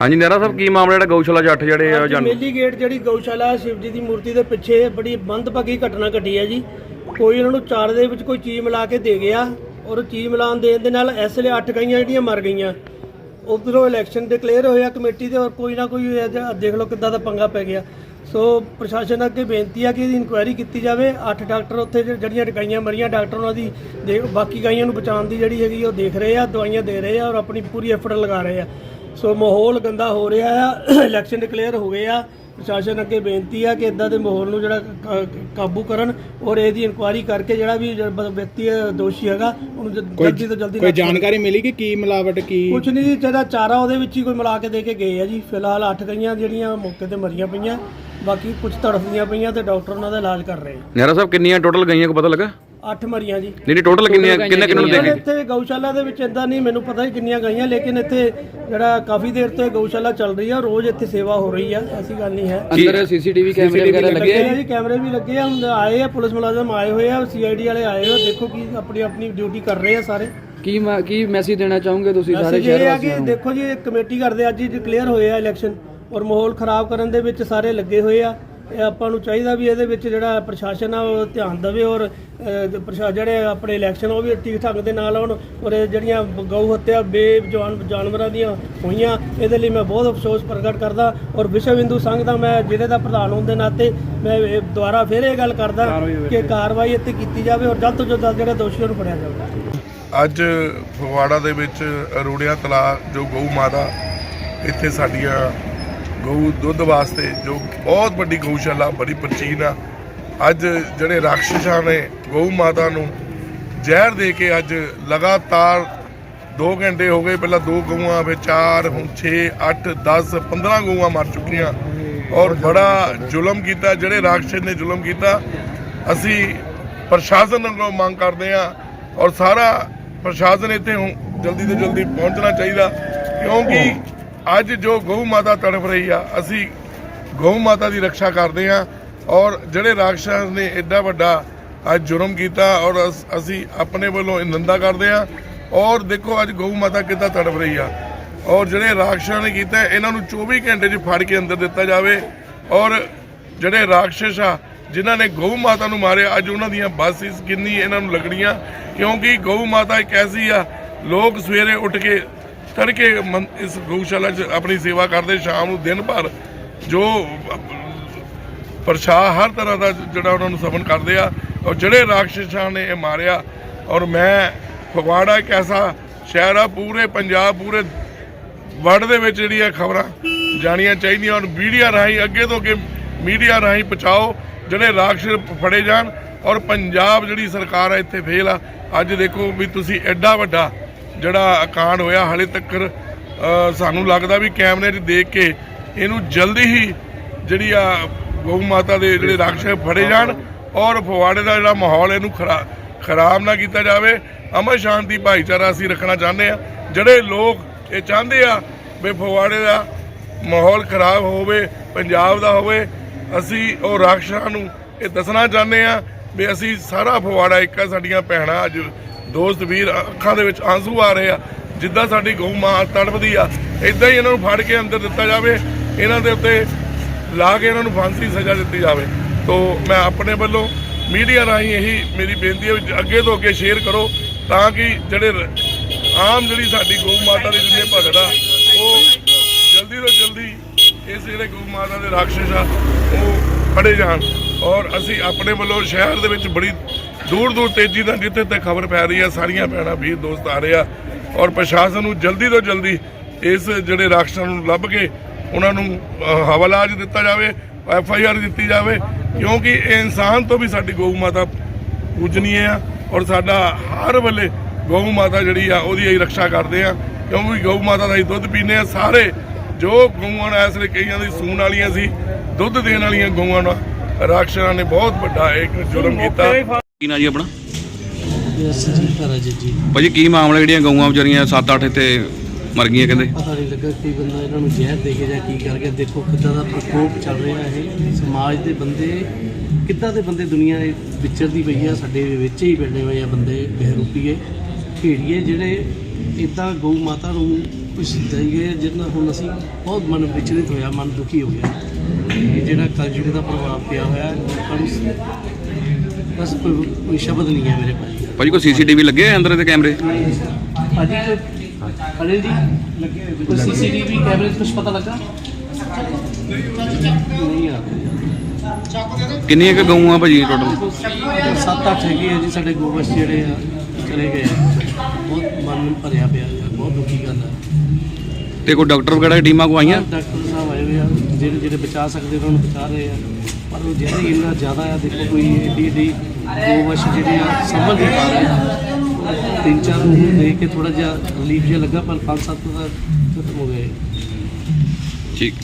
ਹਾਂਜੀ ਨਹਿਰਾ ਸਾਹਿਬ ਕੀ ਮਾਮਲਾ ਜਿਹੜਾ ਗਊਸ਼ਾਲਾ 'ਚ ਅੱਠ ਜਿਹੜੇ ਆ ਜਾਨ ਮੇਲੀ ਗੇਟ ਜਿਹੜੀ ਗਊਸ਼ਾਲਾ ਸ਼ਿਵ ਜੀ ਦੀ ਮੂਰਤੀ ਦੇ ਪਿੱਛੇ ਬੜੀ ਮੰਦਭਾਗੀ ਘਟਨਾ ਘਟੀ ਹੈ ਜੀ। ਕੋਈ ਉਹਨਾਂ ਨੂੰ ਚਾਰ ਦੇ ਵਿੱਚ ਕੋਈ ਚੀਜ਼ ਮਿਲਾ ਕੇ ਦੇ ਗਿਆ ਔਰ ਚੀਜ਼ ਮਿਲਾਉਣ ਦੇਣ ਦੇ ਨਾਲ ਇਸ ਲਈ ਅੱਠ ਗਈਆਂ ਜਿਹੜੀਆਂ ਮਰ ਗਈਆਂ। ਉਧਰੋਂ ਇਲੈਕਸ਼ਨ ਡਿਕਲੇਅਰ ਹੋਇਆ ਕਮੇਟੀ ਦੇ ਔਰ ਕੋਈ ਨਾ ਕੋਈ ਦੇਖ ਲਓ ਕਿੱਦਾਂ ਦਾ ਪੰਗਾ ਪੈ ਗਿਆ। ਸੋ ਪ੍ਰਸ਼ਾਸਨ ਅੱਗੇ ਬੇਨਤੀ ਆ ਕਿ ਇਹਦੀ ਇਨਕੁਆਇਰੀ ਕੀਤੀ ਜਾਵੇ। ਅੱਠ ਡਾਕਟਰ ਉੱਥੇ ਜਿਹੜੇ- ਜਿਹੜੀਆਂ ਗਾਈਆਂ ਮਰੀਆਂ ਡਾਕਟਰ ਉਹਨਾਂ ਦੀ ਬਾਕੀ ਗਾਈਆਂ ਨੂੰ ਬਚਾਉਣ ਦੀ ਜਿਹੜੀ ਹੈਗੀ ਉਹ ਦੇਖ ਰਹੇ ਆ ਦਵਾਈਆਂ ਦੇ ਰਹੇ ਆ ਔਰ ਆਪਣੀ ਪੂਰੀ ਐਫਰਟ ਲਗਾ ਰਹੇ ਆ। ਸੋ ਮਾਹੌਲ ਗੰਦਾ ਹੋ ਰਿਹਾ ਆ ਇਲੈਕਸ਼ਨ ਡਿਕਲੇਅਰ ਹੋ ਗਏ ਆ। ਪ੍ਰਸ਼ਾਸਨ ਅੱਗੇ ਬੇਨਤੀ ਆ ਕਿ ਇਦਾਂ ਦੇ ਮਾਹੌਲ ਨੂੰ ਜਿਹੜਾ ਕਾਬੂ ਕਰਨ ਔਰ ਇਹਦੀ ਇਨਕੁਆਇਰੀ ਕਰਕੇ ਜਿਹੜਾ ਵੀ ਵਿਅਕਤੀ ਹੈ, ਦੋਸ਼ੀ ਹੈਗਾ ਉਹਨੂੰ ਜਲਦੀ ਤੋਂ ਜਲਦੀ ਕੋਈ ਜਾਣਕਾਰੀ ਮਿਲੀ ਕਿ ਕੀ ਮਿਲਾਵਟ ਕੀ ਕੁਝ ਨਹੀਂ ਜੀ ਜਿਹੜਾ ਚਾਰਾ ਉਹਦੇ ਵਿੱਚ ਹੀ ਕੋਈ ਮਿਲਾ ਕੇ ਦੇ ਕੇ ਗਏ ਆ ਜੀ। ਫਿਲਹਾਲ ਅੱਠ ਗਈਆਂ ਜਿਹੜੀਆਂ ਮੌਕੇ ਤੇ ਮਰੀਆਂ ਪਈਆਂ ਬਾਕੀ ਕੁਝ ਤੜਫਦੀਆਂ ਪਈਆਂ ਤੇ ਡਾਕਟਰ ਉਹਨਾਂ ਦਾ ਇਲਾਜ ਕਰ ਰਹੇ ਨਹਿਰਾ ਸਾਹਿਬ ਕਿੰਨੀਆਂ ਟੋਟਲ ਗਈਆਂ ਕੋ ਪਤਾ ਲੱਗਾ? ਆ ਅੱਠ ਮਰੀਆਂ ਜੀ। ਨਹੀਂ ਨਹੀਂ ਟੋਟਲ ਕਿੰਨੀਆਂ ਕਿੰਨੇ ਕਿੰਨੇ ਨੂੰ ਦੇ ਇਹਨਾਂ ਗਏ ਇੱਥੇ ਗਊਸ਼ਾਲਾ ਦੇ ਵਿੱਚ ਇਦਾਂ ਨਹੀਂ ਮੈਨੂੰ ਪਤਾ ਨਹੀਂ ਕਿੰਨੀਆਂ ਗਈਆਂ ਲੇਕਿਨ ਇੱਥੇ ਜਿਹੜਾ ਕਾਫੀ ਦੇਰ ਤੋਂ ਇਹ ਗਊਸ਼ਾਲਾ ਚੱਲ ਰਹੀ ਆ ਰੋਜ਼ ਇੱਥੇ ਸੇਵਾ ਹੋ ਰਹੀ ਆ ਐਸੀ ਗੱਲ ਨਹੀਂ ਹੈ। ਅੰਦਰ ਸੀਸੀਟੀਵੀ ਕੈਮਰੇ ਵਗੈਰਾ ਲੱਗੇ ਆ? ਜੀ ਕੈਮਰੇ ਵੀ ਲੱਗੇ ਆ ਹੁਣ ਆਏ ਆ ਪੁਲਿਸ ਮੁਲਾਜ਼ਮ ਆਏ ਹੋਏ ਆ ਸੀਆਈਡੀ ਵਾਲੇ ਆਏ ਹੋਏ ਆ ਦੇਖੋ ਕੀ ਆਪਣੀ ਆਪਣੀ ਡਿਊਟੀ ਕਰ ਰਹੇ ਆ ਸਾਰੇ। ਕੀ ਕੀ ਮੈਸੇਜ ਦੇਣਾ ਚਾਹੋਗੇ ਤੁਸੀਂ ਸਾਰੇ ਸ਼ਹਿਰ ਇਹ ਆ ਵਾਸੀਆਂ ਕਿ ਨੂੰ? ਦੇਖੋ ਜੀ ਇਹ ਕਮੇਟੀ ਕਰਦੇ ਅੱਜ ਹੀ ਡਿਕਲੇਅਰ ਹੋਏ ਆ ਇਲੈਕਸ਼ਨ ਔਰ ਮਾਹੌਲ ਖਰਾਬ ਕਰਨ ਦੇ ਵਿੱਚ ਸਾਰੇ ਲੱਗੇ ਹੋਏ ਆ। ਇਹ ਆਪਾਂ ਨੂੰ ਚਾਹੀਦਾ ਵੀ ਇਹਦੇ ਵਿੱਚ ਜਿਹੜਾ ਪ੍ਰਸ਼ਾਸਨ ਆ ਉਹ ਧਿਆਨ ਦੇਵੇ ਔਰ ਅਹ, ਪ੍ਰਸ਼ਾ ਜਿਹੜੇ ਆਪਣੇ ਇਲੈਕਸ਼ਨ ਉਹ ਵੀ ਠੀਕ ਠਾਕ ਦੇ ਨਾਲ ਹੋਣ ਔਰ ਇਹ ਜਿਹੜੀਆਂ ਗਊ ਹੱਤਿਆ ਬੇਜਾਨ ਜਾਨਵਰਾਂ ਦੀਆਂ ਹੋਈਆਂ ਇਹਦੇ ਲਈ ਮੈਂ ਬਹੁਤ ਅਫਸੋਸ ਪ੍ਰਗਟ ਕਰਦਾ ਔਰ ਵਿਸ਼ਵ ਹਿੰਦੂ ਸੰਘ ਦਾ ਮੈਂ ਜ਼ਿਲ੍ਹੇ ਦਾ ਪ੍ਰਧਾਨ ਹੋਣ ਦੇ ਨਾਤੇ ਮੈਂ ਇਹ ਦੁਬਾਰਾ ਫਿਰ ਇਹ ਗੱਲ ਕਰਦਾ ਕਿ ਕਾਰਵਾਈ ਇੱਥੇ ਕੀਤੀ ਜਾਵੇ ਔਰ ਜਲਦ ਤੋਂ ਜਲਦ ਜਿਹੜੇ ਦੋਸ਼ੀਆਂ ਨੂੰ ਫੜਿਆ ਜਾਵੇ। ਅੱਜ ਫਗਵਾੜਾ ਦੇ ਵਿੱਚ ਅਰੋੜਿਆ ਤਲਾ ਜੋ ਗਊ ਮਾਤਾ ਇੱਥੇ ਸਾਡੀਆਂ ਗਊ ਦੁੱਧ ਵਾਸਤੇ, ਜੋ ਬਹੁਤ ਵੱਡੀ ਗਊਸ਼ਾਲਾ, ਬੜੀ ਪ੍ਰਾਚੀਨ ਆ। ਅੱਜ ਜਿਹੜੇ ਰਾਖਸ਼ਾਂ ਨੇ ਗਊ ਮਾਤਾ ਨੂੰ ਜ਼ਹਿਰ ਦੇ ਕੇ ਅੱਜ ਲਗਾਤਾਰ 2 ਘੰਟੇ ਹੋ ਗਏ, ਪਹਿਲਾਂ ਦੋ ਗਊਆਂ, ਫਿਰ 4 ਹੁਣ 6 8 10 15 ਗਊਆਂ ਮਰ ਚੁੱਕੀਆਂ। ਔਰ ਬੜਾ ਜ਼ੁਲਮ ਕੀਤਾ, ਜਿਹੜੇ ਰਾਖਸ਼ ਨੇ ਜ਼ੁਲਮ ਕੀਤਾ, ਅਸੀਂ ਪ੍ਰਸ਼ਾਸਨ ਨੂੰ ਮੰਗ ਕਰਦੇ ਆ ਔਰ ਸਾਰਾ ਪ੍ਰਸ਼ਾਸਨ ਇੱਥੇ ਹੁਣ ਜਲਦੀ ਤੋਂ ਜਲਦੀ ਪਹੁੰਚਣਾ ਚਾਹੀਦਾ, ਕਿਉਂਕਿ ਅੱਜ ਜੋ ਗਊ ਮਾਤਾ ਤੜਫ ਰਹੀ ਆ, ਅਸੀਂ ਗਊ ਮਾਤਾ ਦੀ ਰੱਖਿਆ ਕਰਦੇ ਆ ਔਰ ਜਿਹੜੇ ਰਾਖਸ਼ਾਂ ਨੇ ਐਡਾ ਵੱਡਾ ਅੱਜ ਜੁਰਮ ਕੀਤਾ ਔਰ ਅਸ- ਅਸੀਂ ਆਪਣੇ ਵੱਲੋਂ ਨਿੰਦਾ ਕਰਦੇ ਆ ਔਰ ਦੇਖੋ ਅੱਜ ਗਊ ਮਾਤਾ ਕਿੱਦਾਂ ਤੜਫ ਰਹੀ ਆ। ਔਰ ਜਿਹੜੇ ਰਾਖਸ਼ਾਂ ਨੇ ਕੀਤਾ, ਇਹਨਾਂ ਨੂੰ 24 ਘੰਟੇ 'ਚ ਫੜ ਕੇ ਅੰਦਰ ਦਿੱਤਾ ਜਾਵੇ ਔਰ ਜਿਹੜੇ ਰਾਖਸ਼ ਆ, ਜਿਨ੍ਹਾਂ ਨੇ ਗਊ ਮਾਤਾ ਨੂੰ ਮਾਰਿਆ, ਅੱਜ ਉਹਨਾਂ ਦੀਆਂ ਬਾਸਿਸ ਕਿੰਨੀ ਇਹਨਾਂ ਨੂੰ ਲੱਗਣੀਆਂ ਕਿਉਂਕਿ ਗਊ ਮਾਤਾ ਇੱਕ ਐਸੀ ਆ, ਲੋਕ ਸਵੇਰੇ ਉੱਠ ਕੇ ਤੜਕੇ ਇਸ ਗਊਸ਼ਾਲਾ 'ਚ ਆਪਣੀ ਸੇਵਾ ਕਰਦੇ ਸ਼ਾਮ ਨੂੰ ਦਿਨ ਭਰ ਜੋ ਪ੍ਰਸ਼ਾ ਹਰ ਤਰ੍ਹਾਂ ਦਾ ਜਿਹੜਾ ਉਹਨਾਂ ਨੂੰ ਸਮਨ ਕਰਦੇ ਆ ਔਰ ਜਿਹੜੇ ਰਾਖਸ਼ਾਂ ਨੇ ਇਹ ਮਾਰਿਆ ਔਰ ਮੈਂ ਫਗਵਾੜਾ ਇੱਕ ਐਸਾ ਸ਼ਹਿਰ ਆ, ਪੂਰੇ ਪੰਜਾਬ, ਪੂਰੇ ਵਰਲਡ ਦੇ ਵਿੱਚ ਜਿਹੜੀ ਆ ਖਬਰਾਂ ਜਾਣੀਆਂ ਚਾਹੀਦੀਆਂ ਔਰ ਮੀਡੀਆ ਰਾਹੀਂ ਅੱਗੇ ਤੋਂ ਅੱਗੇ ਮੀਡੀਆ ਰਾਹੀਂ ਪਹੁੰਚਾਓ, ਜਿਹੜੇ ਰਾਖਸ਼ ਫੜੇ ਜਾਣ ਔਰ ਪੰਜਾਬ ਜਿਹੜੀ ਸਰਕਾਰ ਆ, ਇੱਥੇ ਫੇਲ ਆ। ਅੱਜ ਦੇਖੋ ਵੀ ਤੁਸੀਂ ਐਡਾ ਵੱਡਾ ਜਿਹੜਾ ਕਾਂਡ ਹੋਇਆ ਹਾਲੇ ਤੱਕ ਸਾਨੂੰ ਲੱਗਦਾ ਵੀ ਕੈਮਰੇ 'ਚ ਦੇਖ ਕੇ ਇਹਨੂੰ ਜਲਦੀ ਹੀ ਜਿਹੜੀ ਆ ਗਊ ਮਾਤਾ ਦੇ ਜਿਹੜੇ ਰਾਖਸ਼ ਫੜੇ ਜਾਣ ਔਰ ਫਵਾੜੇ ਦਾ ਜਿਹੜਾ ਮਾਹੌਲ ਇਹਨੂੰ ਖਰਾ, ਖਰਾਬ ਨਾ ਕੀਤਾ ਜਾਵੇ। ਅਮਨ ਸ਼ਾਂਤੀ ਭਾਈਚਾਰਾ ਅਸੀਂ ਰੱਖਣਾ ਚਾਹੁੰਦੇ ਆ ਜਿਹੜੇ ਲੋਕ ਇਹ ਚਾਹੁੰਦੇ ਆ ਵੀ ਫਵਾੜੇ ਦਾ ਮਾਹੌਲ ਖਰਾਬ ਹੋਵੇ, ਪੰਜਾਬ ਦਾ ਹੋਵੇ, ਅਸੀਂ ਉਹ ਰਾਖਸ਼ਾਂ ਨੂੰ ਇਹ ਦੱਸਣਾ ਚਾਹੁੰਦੇ ਆ ਵੀ ਅਸੀਂ ਸਾਰਾ ਫਵਾੜਾ ਇੱਕ ਆ, ਸਾਡੀਆਂ ਭੈਣਾਂ ਅੱਜ ਦੋਸਤ ਵੀਰ ਅੱਖਾਂ ਦੇ ਵਿੱਚ ਆਂਸੂ ਆ ਰਹੇ ਆ, ਜਿੱਦਾਂ ਸਾਡੀ ਗਊ ਮਾਂ ਤੜਪਦੀ ਆ ਇਦਾਂ ਹੀ ਇਹਨਾਂ ਨੂੰ ਫੜ ਕੇ ਅੰਦਰ ਦਿੱਤਾ ਜਾਵੇ, ਇਹਨਾਂ ਦੇ ਉੱਤੇ ਲਾ ਕੇ ਇਹਨਾਂ ਨੂੰ ਫਾਂਸੀ ਦੀ ਸਜ਼ਾ ਦਿੱਤੀ ਜਾਵੇ। ਤੋਂ ਮੈਂ ਆਪਣੇ ਵੱਲੋਂ ਮੀਡੀਆ ਰਾਹੀਂ ਇਹੀ ਮੇਰੀ ਬੇਨਤੀ ਹੈ ਵੀ ਅੱਗੇ ਤੋਂ ਅੱਗੇ ਸ਼ੇਅਰ ਕਰੋ, ਤਾਂ ਕਿ ਜਿਹੜੇ ਆਮ ਜਿਹੜੀ ਸਾਡੀ ਗਊ ਮਾਤਾ ਦੀ ਜਿੰਨੇ ਭਗਤ ਆ, ਉਹ ਜਲਦੀ ਤੋਂ ਜਲਦੀ ਇਸ ਜਿਹੜੇ ਗਊ ਮਾਤਾ ਦੇ ਰਾਖਸ਼ ਆ, ਉਹ ਫੜੇ ਜਾਣ। ਔਰ ਅਸੀਂ ਆਪਣੇ ਵੱਲੋਂ ਸ਼ਹਿਰ ਦੇ ਵਿੱਚ ਬੜੀ ਦੂਰ ਦੂਰ ਤੇਜ਼ੀ ਨਾਲ ਜਿੱਥੇ ਤੱਕ ਖਬਰ ਪੈ ਰਹੀ ਆ ਸਾਰੀਆਂ ਭੈਣਾਂ ਵੀਰ ਦੋਸਤ ਆ ਰਹੇ ਆ ਔਰ ਪ੍ਰਸ਼ਾਸਨ ਨੂੰ ਜਲਦੀ ਤੋਂ ਜਲਦੀ ਇਸ ਜਿਹੜੇ ਰਾਖਸ਼ਾਂ ਨੂੰ ਲੱਭ ਕੇ ਉਹਨਾਂ ਨੂੰ ਅਹ, ਹਵਾਲਾਜ ਦਿੱਤਾ ਜਾਵੇ ਐਫ ਆਈ ਆਰ ਦਿੱਤੀ ਜਾਵੇ ਕਿਉਂਕਿ ਇਹ ਇਨਸਾਨ ਤੋਂ ਵੀ ਸਾਡੀ ਗਊ ਮਾਤਾ ਪੂਜਨੀਏ ਆ ਔਰ ਸਾਡਾ ਹਰ ਵੇਲੇ ਗਊ ਮਾਤਾ ਜਿਹੜੀ ਆ ਉਹਦੀ ਅਸੀਂ ਰੱਖਿਆ ਕਰਦੇ ਆ ਕਿਉਂਕਿ ਗਊ ਮਾਤਾ ਦਾ ਅਸੀਂ ਦੁੱਧ ਪੀਂਦੇ ਆ ਸਾਰੇ ਜੋ ਗਊਆਂ ਨੂੰ ਇਸ ਵੇਲੇ ਕਈਆਂ ਦੀ ਸੂਣ ਵਾਲੀਆਂ ਸੀ ਦੁੱਧ ਦੇਣ ਵਾਲੀਆਂ ਗਊਆਂ ਨੂੰ ਰਾਖਸ਼ਾਂ ਨੇ ਬਹੁਤ ਵੱਡਾ ਇੱਕ ਜੁਰਮ ਕੀਤਾ। ਕੀ ਨਾ ਜੀ ਆਪਣਾ? ਯਸ ਜੀ ਰਾਜੇ ਜੀ। ਭਾਜੀ ਕੀ ਮਾਮਲਾ ਜਿਹੜੀਆਂ ਗਊਆਂ ਵਿਚਾਰੀਆਂ 7-8 ਇੱਥੇ ਮਰ ਗਈਆਂ ਕਹਿੰਦੇ? ਪਤਾ ਨਹੀਂ ਲੱਗਾ ਕੀ ਬੰਦਾ ਇਹਨਾਂ ਨੂੰ ਜ਼ਹਿਰ ਦੇ ਕੇ ਜਾਂ ਕੀ ਕਰ ਗਿਆ। ਦੇਖੋ ਕਿੱਦਾਂ ਦਾ ਪ੍ਰਕੋਪ ਚੱਲ ਰਿਹਾ ਇਹ। ਸਮਾਜ ਦੇ ਬੰਦੇ ਕਿੱਦਾਂ ਦੇ ਬੰਦੇ ਦੁਨੀਆ ਦੇ ਵਿਚਰਦੀ ਪਈ ਆ ਸਾਡੇ ਵਿੱਚ ਹੀ ਬੈਠੇ ਹੋਏ ਆ ਬੰਦੇ ਬਹਿਰੂਪੀਏ ਭੇੜੀਏ ਜਿਹੜੇ ਇਦਾਂ ਗਊ ਮਾਤਾ ਨੂੰ ਕੁਝ ਗਏ ਜਿਹਨਾਂ ਹੁਣ ਅਸੀਂ ਬਹੁਤ ਮਨ ਵਿਚਲਿਤ ਹੋਇਆ ਮਨ ਦੁਖੀ ਹੋ ਗਿਆ। ਇਹ ਜਿਹੜਾ ਕਲਯੁਗ ਦਾ ਪ੍ਰਭਾਵ ਪਿਆ ਹੋਇਆ ਹੈ, ਲੋਕਾਂ ਨੂੰ ਬਸ ਕੋਈ ਕੋਈ ਸ਼ਬਦ ਨਹੀਂ ਹੈ ਮੇਰੇ ਪਾਸ ਭਾਜੀ ਕੋਈ ਸੀਸੀਟੀਵੀ ਲੱਗੇ ਆ ਅੰਦਰ ਦੇ ਕੈਮਰੇ? ਭਾਜੀ ਕੋਈ ਅਨਿਲ ਜੀ ਕੋਈ ਸੀਸੀਟੀਵੀ ਕੈਮਰੇ 'ਚ ਕੁਝ ਪਤਾ ਲੱਗਾ? ਨਹੀਂ ਆ ਕਿੰਨੀਆਂ ਕੁ ਗਊਆਂ ਭਾਜੀ ਟੋਟਲ ਸੱਤ ਅੱਠ ਹੈਗੇ ਆ ਜੀ ਸਾਡੇ ਗੋਬਸ ਜਿਹੜੇ ਆ ਚਲੇ ਗਏ ਆ। ਬਹੁਤ ਮਨ ਭਰਿਆ ਪਿਆ ਹੈ, ਬਹੁਤ ਦੁਖੀ ਗੱਲ ਹੈ ਤੇ ਕੋਈ ਡਾਕਟਰ ਵਗੈਰਾ ਦੀ ਟੀਮਾਂ ਕੋ ਆਈਆਂ? ਡਾਕਟਰ ਸਾਹਿਬ ਆਏ ਹੋਏ ਆ ਜਿਹੜੇ ਜਿਹੜੇ ਬਚਾ ਸਕਦੇ ਉਹਨਾਂ ਨੂੰ ਬਚਾ ਰਹੇ ਆ। ਉਹ ਜਿਹੜੇ ਇੰਨਾ ਜ਼ਿਆਦਾ ਆ, ਦੇਖੋ ਕੋਈ ਏਡੀ ਏਡੀ ਗੋਵਸ਼ ਜਿਹੜੇ ਆ, ਸੰਭਲ ਨਹੀਂ ਪਾ ਰਹੇ ਤਿੰਨ ਚਾਰ ਨੂੰ ਦੇਖ ਕੇ ਥੋੜਾ ਜਿਹਾ ਰਿਲੀਫ ਜਿਹਾ ਲੱਗਾ, ਪਰ ਪੰਜ ਸੱਤ ਤਾਂ ਖਤਮ ਹੋ ਗਏ। ਠੀਕ।